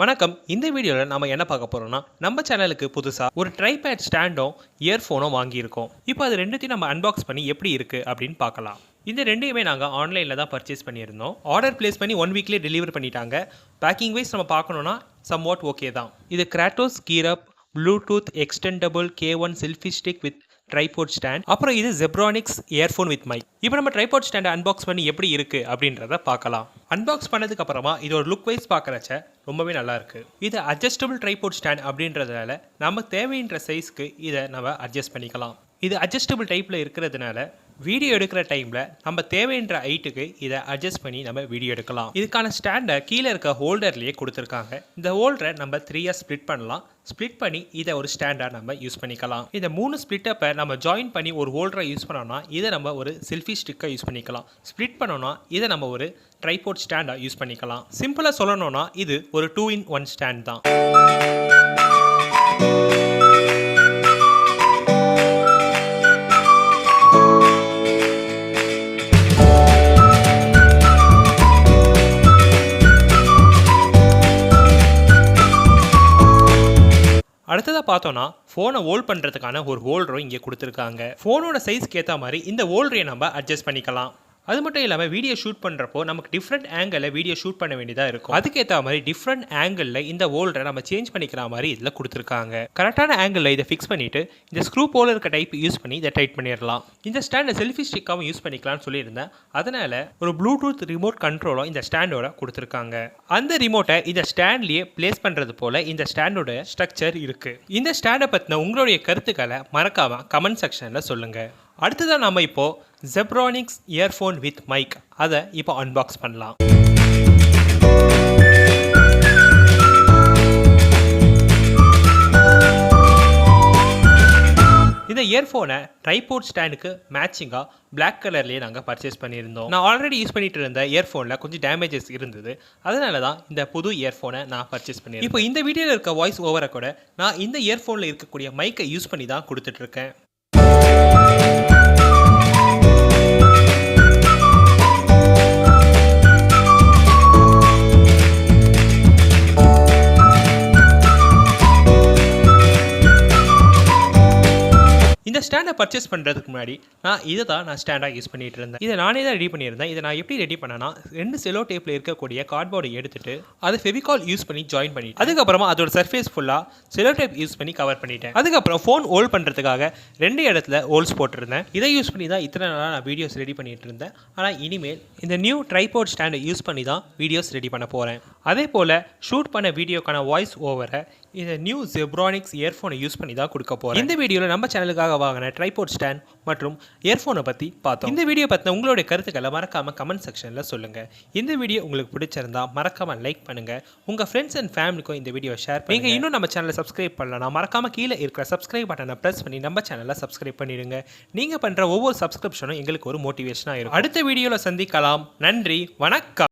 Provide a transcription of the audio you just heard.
வணக்கம். இந்த வீடியோவில் நம்ம என்ன பார்க்க போகிறோம்னா நம்ம சேனலுக்கு புதுசாக ஒரு ட்ரைபேட் ஸ்டாண்டும் இயர்ஃபோனும் வாங்கியிருக்கோம். இப்போ அது ரெண்டுத்தையும் நம்ம அன்பாக்ஸ் பண்ணி எப்படி இருக்குது அப்படின்னு பார்க்கலாம். இந்த ரெண்டையுமே நாங்கள் ஆன்லைனில் தான் பர்ச்சேஸ் பண்ணியிருந்தோம். ஆர்டர் ப்ளேஸ் பண்ணி ஒன் வீக்லேயே டெலிவரி பண்ணிட்டாங்க. பேக்கிங் வைஸ் நம்ம பார்க்கணுன்னா சம் வாட் ஓகே தான். இது Kratos கீரப் Bluetooth extendable K one selfie stick with tripod stand அப்புறம் இது ஜெப்ரானிக்ஸ் இயர்ஃபோன் வித் மைக் இப்போ நம்ம ட்ரைபோர்ட் ஸ்டாண்டை அன்பாக்ஸ் பண்ணி எப்படி இருக்குது அப்படின்றத பார்க்கலாம். அன்பாக்ஸ் பண்ணதுக்கு அப்புறமா இதோட லுக் வைஸ் பார்க்குறச்ச ரொம்பவே நல்லா இருக்கு. இது அட்ஜஸ்டபிள் ட்ரைபோர்ட் ஸ்டாண்ட் அப்படின்றதுனால நம்ம தேவைன்ற சைஸ்க்கு இதை நம்ம அட்ஜஸ்ட் பண்ணிக்கலாம். இது அட்ஜஸ்டபிள் டைப்பில் இருக்கிறதுனால வீடியோ எடுக்கிற டைமில் நம்ம தேவைன்ற ஹைட்டுக்கு இதை அட்ஜஸ்ட் பண்ணி நம்ம வீடியோ எடுக்கலாம். இதுக்கான ஸ்டாண்டை கீழே இருக்க ஹோல்டர்லேயே கொடுத்துருக்காங்க. இந்த ஹோல்டரை நம்ம த்ரீயாக ஸ்ப்ளிட் பண்ணலாம். ஸ்ப்ளிட் பண்ணி இதை ஒரு ஸ்டாண்டாக நம்ம யூஸ் பண்ணிக்கலாம். இந்த மூணு ஸ்ப்ளிட்டப்பை நம்ம ஜாயின் பண்ணி ஒரு ஹோல்டரை யூஸ் பண்ணோம்னா இதை நம்ம ஒரு செல்ஃபி ஸ்டிக்கை யூஸ் பண்ணிக்கலாம். ஸ்ப்ளிட் பண்ணோம்னா இதை நம்ம ஒரு ட்ரைபோர்ட் ஸ்டாண்டாக யூஸ் பண்ணிக்கலாம். சிம்பிளாக சொல்லணும்னா இது ஒரு டூ இன் ஒன் ஸ்டாண்ட் தான். அடுத்ததாக பார்த்தோன்னா ஃபோனை ஹோல்ட் பண்ணுறதுக்கான ஒரு ஹோல்டரும் இங்கே கொடுத்துருக்காங்க. ஃபோனோட சைஸ்க்கு ஏற்ற மாதிரி இந்த ஹோல்டரை நம்ம அட்ஜஸ்ட் பண்ணிக்கலாம். அது மட்டும் இல்லாமல் வீடியோ ஷூட் பண்ணுறப்போ நமக்கு டிஃப்ரெண்ட் ஆங்கிளில் வீடியோ ஷூட் பண்ண வேண்டியதாக இருக்கும். அதுக்கேற்ற மாதிரி டிஃப்ரெண்ட் ஆங்கிளில் இந்த ஓல்டை நம்ம சேஞ்ச் பண்ணிக்கிற மாதிரி இதில் கொடுத்துருக்காங்க. கரெக்டான ஆங்கிளில் இதை ஃபிக்ஸ் பண்ணிவிட்டு இந்த ஸ்க்ரூ போல இருக்க டைப் யூஸ் பண்ணி இதை டைட் பண்ணிடலாம். இந்த ஸ்டாண்டை செல்ஃபி ஸ்டிக்காகவும் யூஸ் பண்ணிக்கலாம்னு சொல்லியிருந்தேன். அதனால் ஒரு ப்ளூடூத் ரிமோட் கண்ட்ரோலும் இந்த ஸ்டாண்டோட கொடுத்துருக்காங்க. அந்த ரிமோட்டை இந்த ஸ்டாண்ட்லேயே பிளேஸ் பண்ணுறது போல் இந்த ஸ்டாண்டோட ஸ்ட்ரக்சர் இருக்குது இந்த ஸ்டாண்டை பற்றின உங்களுடைய கருத்துக்களை மறக்காமல் கமெண்ட் செக்ஷனில் சொல்லுங்கள் அடுத்ததாக நம்ம இப்போது ஜெப்ரானிக்ஸ் இயர்ஃபோன் வித் மைக் அதை இப்போ அன்பாக்ஸ் பண்ணலாம். இந்த இயர்ஃபோனை ட்ரைபோர்ட் ஸ்டாண்டுக்கு மேட்சிங்காக பிளாக் கலர்லேயே நாங்கள் பர்ச்சேஸ் பண்ணியிருந்தோம். நான் ஆல்ரெடி யூஸ் பண்ணிட்டு இருந்த இயர்ஃபோனில் கொஞ்சம் டேமேஜஸ் இருந்தது. அதனால தான் இந்த புது இயர்ஃபோனை நான் பர்ச்சேஸ் பண்ணியிருக்கேன் இப்போ இந்த வீடியோவில் இருக்க வாய்ஸ் ஓவரை கூட நான் இந்த இயர்ஃபோனில் இருக்கக்கூடிய மைக்கை யூஸ் பண்ணி தான் கொடுத்துட்ருக்கேன் இந்த ஸ்டாண்டை பர்ச்சேஸ் பண்ணுறதுக்கு முன்னாடி நான் இதை தான் நான் ஸ்டாண்டாக யூஸ் பண்ணிகிட்டு இருந்தேன். இதை நானே தான் ரெடி பண்ணியிருந்தேன். இதை நான் எப்படி ரெடி பண்ணேன்னா ரெண்டு செலோ டேப்பில் இருக்கக்கூடிய கார்ட்போர்டை எடுத்துட்டு அதை ஃபெவிகால் யூஸ் பண்ணி ஜாயின் பண்ணிட்டு அதுக்கப்புறமா அதோட சர்ஃபேஸ் ஃபுல்லாக செலோ டேப் யூஸ் பண்ணி கவர் பண்ணிட்டேன். அதுக்கப்புறம் ஃபோன் ஹோல்ட் பண்ணுறதுக்காக ரெண்டு இடத்துல ஹோல்ஸ் போட்டிருந்தேன். இதை யூஸ் பண்ணி தான் இத்தனை நாளாக நான் வீடியோஸ் ரெடி பண்ணிட்டு இருந்தேன். ஆனால் இனிமேல் இந்த நியூ ட்ரைபோர்ட் ஸ்டாண்டை யூஸ் பண்ணி தான் வீடியோஸ் ரெடி பண்ண போகிறேன் அதே போல் ஷூட் பண்ண வீடியோக்கான வாய்ஸ் ஓவரை இந்த நியூ ஜெப்ரானிக்ஸ் இயர்ஃபோனை யூஸ் பண்ணி தான் கொடுக்க போகிறேன் இந்த வீடியோவில் நம்ம சேனலுக்காக வாங்கின ட்ரைபோர்ட் ஸ்டாண்ட் மற்றும் இயர்ஃபோனை பற்றி பார்த்தோம். இந்த வீடியோ பற்றின உங்களுடைய கருத்துக்களை மறக்காமல் கமெண்ட் செக்ஷனில் சொல்லுங்கள் இந்த வீடியோ உங்களுக்கு பிடிச்சிருந்தா மறக்காமல் லைக் பண்ணுங்கள் உங்கள் ஃப்ரெண்ட்ஸ் அண்ட் ஃபேமிலிக்கும் இந்த வீடியோ ஷேர் நீங்கள் இன்னும் நம்ம சேனலை சப்ஸ்கிரைப் பண்ணலாம் மறக்காமல் கீழே இருக்கிற சப்ஸ்கிரைப் பட்டனை ப்ரெஸ் பண்ணி நம்ம சேனலை சப்ஸ்கிரைப் பண்ணிடுங்க. நீங்கள் பண்ணுற ஒவ்வொரு சப்ஸ்கிரிப்ஷனும் எங்களுக்கு ஒரு மோட்டிவேஷனாக இருக்கும். அடுத்த வீடியோவில் சந்திக்கலாம். நன்றி. வணக்கம்.